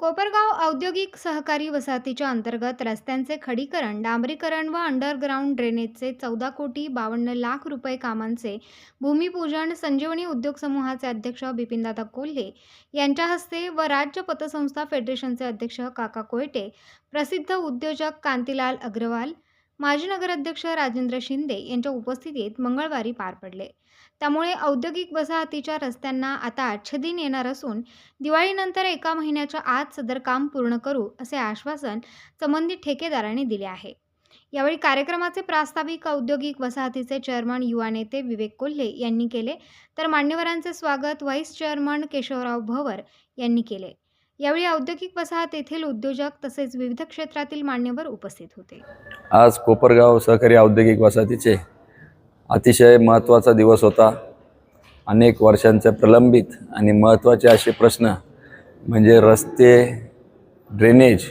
कोपरगाव औद्योगिक सहकारी वसाहतीच्या अंतर्गत रस्त्यांचे खडीकरण डांबरीकरण व अंडरग्राऊंड ड्रेनेजचे चौदा कोटी बावन्न लाख रुपये कामांचे भूमिपूजन संजीवनी उद्योग समूहाचे अध्यक्ष बिपिनदादा कोल्हे यांच्या हस्ते व राज्य पतसंस्था फेडरेशनचे अध्यक्ष काका कोयटे प्रसिद्ध उद्योजक कांतीलाल अग्रवाल माजी नगराध्यक्ष राजेंद्र शिंदे यांच्या उपस्थितीत मंगळवारी पार पडले. त्यामुळे औद्योगिक वसाहतीच्या रस्त्यांना आता आच्छादीन येणार असून दिवाळीनंतर एका महिन्याच्या आत सदर काम पूर्ण करू असे आश्वासन संबंधित ठेकेदारांनी दिले आहे. यावेळी कार्यक्रमाचे प्रास्ताविक औद्योगिक वसाहतीचे चेअरमन युवा नेते विवेक कोल्हे यांनी केले तर मान्यवरांचे स्वागत व्हाईस चेअरमन केशवराव भवर यांनी केले. यावेळी औद्योगिक वसाहत येथील उद्योजक तसेच विविध क्षेत्रातील मान्यवर उपस्थित होते. आज कोपरगाव सहकारी औद्योगिक वसाहतीचे अतिशय महत्त्वाचा दिवस होता. अनेक वर्षांचे प्रलंबित आणि महत्त्वाचे असे प्रश्न म्हणजे रस्ते ड्रेनेज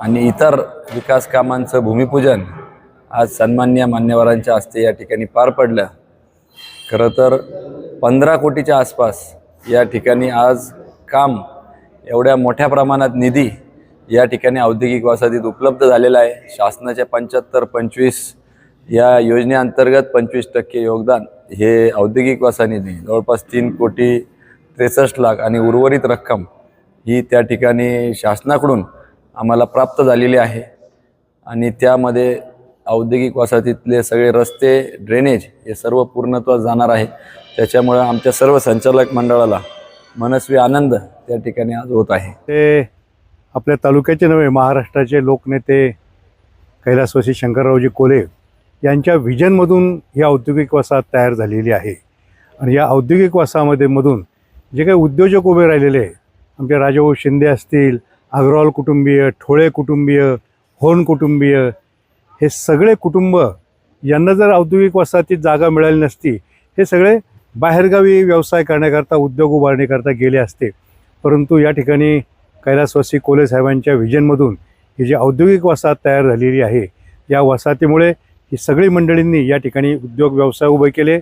आणि इतर विकास कामांचं भूमिपूजन आज सन्मान्य मान्यवरांच्या हस्ते या ठिकाणी पार पडलं. खरं तर पंधरा कोटीच्या आसपास या ठिकाणी आज काम एवढ्या मोठ्या प्रमाणात निधी या ठिकाणी औद्योगिक वसाहतीत उपलब्ध झालेला आहे. शासनाच्या पंच्याहत्तर पंचवीस या योजनेअंतर्गत पंचवीस टक्के योगदान हे औद्योगिक निधी जवळपास तीन कोटी त्रेसष्ट लाख आणि उर्वरित रक्कम ही त्या ठिकाणी शासनाकडून आम्हाला प्राप्त झालेली आहे. आणि त्यामध्ये औद्योगिक वसाहतीतले सगळे रस्ते ड्रेनेज हे सर्व पूर्णत्वास जाणार आहे. त्याच्यामुळं आमच्या सर्व संचालक मंडळाला मनस्वी आनंद त्या ठिकाणी आज होत आहे. ते आपल्या तालुक्याचे नव्हे महाराष्ट्राचे लोकनेते कैलासवासी शंकररावजी कोले यांच्या व्हिजनमधून ही औद्योगिक वसाहत तयार झालेली आहे. आणि या औद्योगिक वसाहमध्ये मधून जे काही उद्योजक उभे राहिलेले आहे आमचे राजाभाऊ शिंदे असतील अग्रवाल कुटुंबीय ठोळे कुटुंबीय होन कुटुंबीय हे सगळे कुटुंब यांना जर औद्योगिक वसाहतीत जागा मिळाली नसती हे सगळे बाहेरगावी व्यवसाय करण्याकरता उद्योग उभारणीकरता गेले असते. परंतु या ठिकाणी कैलासवासी कोले साहेबांच्या व्हिजनमधून ही जी औद्योगिक वसाहत तयार झालेली आहे या वसाहतीमुळे ही सगळी मंडळींनी या ठिकाणी उद्योग व्यवसाय उभे केले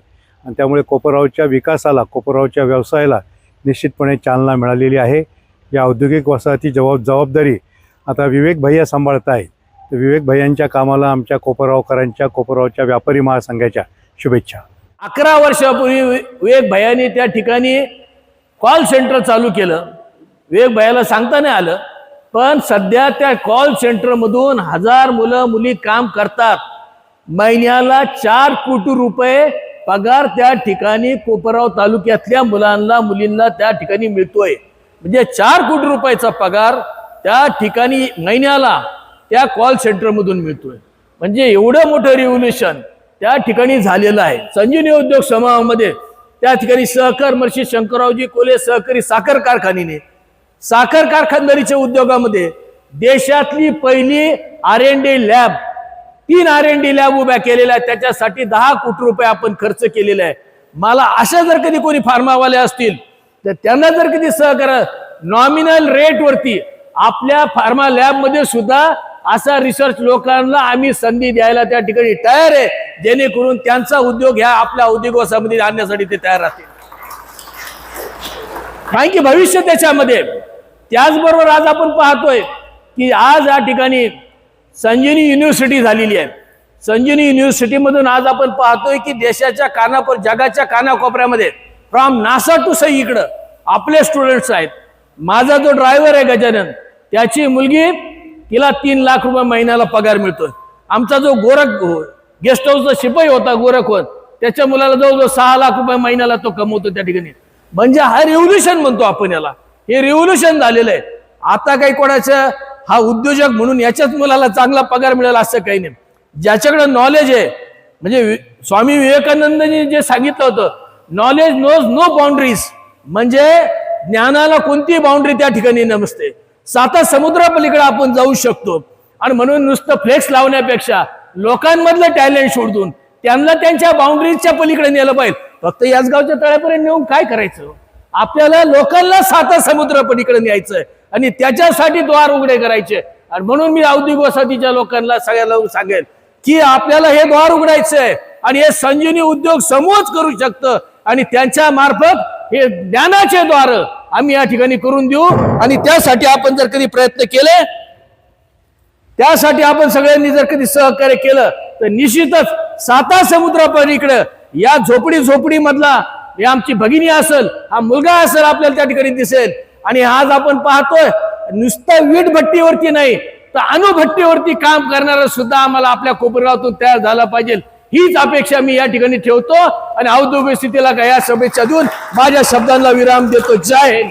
आणि त्यामुळे कोपरगावच्या विकासाला कोपरगावच्या व्यवसायाला निश्चितपणे चालना मिळालेली आहे. या औद्योगिक वसाहती जबाब जबाबदारी आता विवेक भैया सांभाळत आहेत तर विवेक भैयांच्या कामाला आमच्या कोपरगावकरांच्या कोपरगावच्या व्यापारी महासंघाच्या शुभेच्छा. अकरा वर्षापूर्वी वि- विवेक भैयानी त्या ठिकाणी कॉल सेंटर चालू केलं. विवेक भैयाला सांगता नाही आलं पण सध्या त्या कॉल सेंटरमधून हजार मुलं मुली काम करतात. महिन्याला चार कोटी रुपये पगार त्या ठिकाणी कोपराव तालुक्यातल्या मुलांना मुलींना त्या ठिकाणी मिळतोय. म्हणजे चार कोटी रुपयाचा पगार त्या ठिकाणी महिन्याला त्या कॉल सेंटरमधून मिळतोय. म्हणजे एवढं मोठं रिव्होल्युशन त्या ठिकाणी झालेलं आहे. संजीवनी उद्योग समूहामध्ये त्या ठिकाणी सहकार मर्शी शंकररावजी कोले सहकारी साखर कारखान्याने साखर कारखानदारीच्या उद्योगामध्ये देशातली पहिली आर एन डी लॅब तीन आर एन डी लॅब उभ्या केलेल्या आहेत. त्याच्यासाठी दहा कोटी रुपये आपण खर्च केलेला आहे मला अशा जर कधी कोणी फार्मावाले असतील तर त्यांना जर कधी सहकार नॉमिनल रेटवरती आपल्या फार्मा लॅबमध्ये सुद्धा असा रिसर्च लोकांना आम्ही संधी द्यायला त्या ठिकाणी तयार आहे. जेणेकरून त्यांचा उद्योग ह्या आपल्या औद्योगिक वसाहतीमध्ये आणण्यासाठी ते तयार राहतील. कारण की भविष्य त्याच्यामध्ये. त्याचबरोबर आज आपण पाहतोय की आज या ठिकाणी संजीवनी युनिव्हर्सिटी झालेली आहे. संजीवनी युनिव्हर्सिटीमधून आज आपण पाहतोय की देशाच्या कानापर जगाच्या कानाकोपऱ्यामध्ये फ्रॉम नासा टू सई इकडं आपले स्टुडंट्स आहेत. माझा जो ड्रायव्हर आहे गजानन त्याची मुलगी तिला तीन लाख रुपये महिन्याला पगार मिळतोय. आमचा जो गोरख गेस्ट हाऊसचा शिपाई होता गोरखवर त्याच्या मुलाला जवळजवळ सहा लाख रुपये महिन्याला तो कमवतो त्या ठिकाणी. म्हणजे हा रेव्होल्युशन म्हणतो आपण याला. हे रेव्होल्युशन झालेलं आहे. आता काही कोणाचं हा उद्योजक म्हणून याच्याच मुलाला चांगला पगार मिळेल असं काही नाही. ज्याच्याकडे नॉलेज आहे म्हणजे स्वामी विवेकानंदनी जे सांगितलं होतं नॉलेज नोज नो बाउंड्रीज म्हणजे ज्ञानाला कोणती बाउंड्री त्या ठिकाणी नमसते साता समुद्रापलीकडे आपण जाऊ शकतो. आणि म्हणून नुसतं फ्लेक्स लावण्यापेक्षा लोकांमधलं टॅलेंट शोधून त्यांना त्यांच्या बाउंड्रीजच्या पलीकडे नेलं पाहिजे. फक्त याच गावच्या तळ्यापर्यंत नेऊन काय करायचं? आपल्याला लोकांना साता समुद्रापलीकडे पलीकडे न्यायचंय. आणि त्याच्यासाठी द्वार उघडे करायचे. आणि म्हणून मी औद्योगिक वसाहतीच्या लोकांना सगळ्याला सांगेल की आपल्याला हे द्वार उघडायचंय आणि हे संजीवनी उद्योग समूहच करू शकतं. आणि त्यांच्या मार्फत हे ज्ञानाचे द्वार आम्ही या ठिकाणी करून देऊ. आणि त्यासाठी आपण जर कधी प्रयत्न केले त्यासाठी आपण सगळ्यांनी जर कधी सहकार्य केलं तर निश्चितच साता समुद्रापलीकडं या झोपडी झोपडी मधला हे आमची भगिनी असेल हा मुलगा असेल आपल्याला त्या ठिकाणी दिसेल. आणि आज आपण पाहतोय नुसतं वीट भट्टीवरती नाही तर अणुभट्टीवरती काम करणारा सुद्धा आम्हाला आपल्या कोपरगावातून तयार झाला पाहिजे. हीच अपेक्षा मी या ठिकाणी ठेवतो आणि औद्योगिक स्थितीला का या शुभेच्छा देऊन माझ्या शब्दांना विराम देतो. जय हिंद.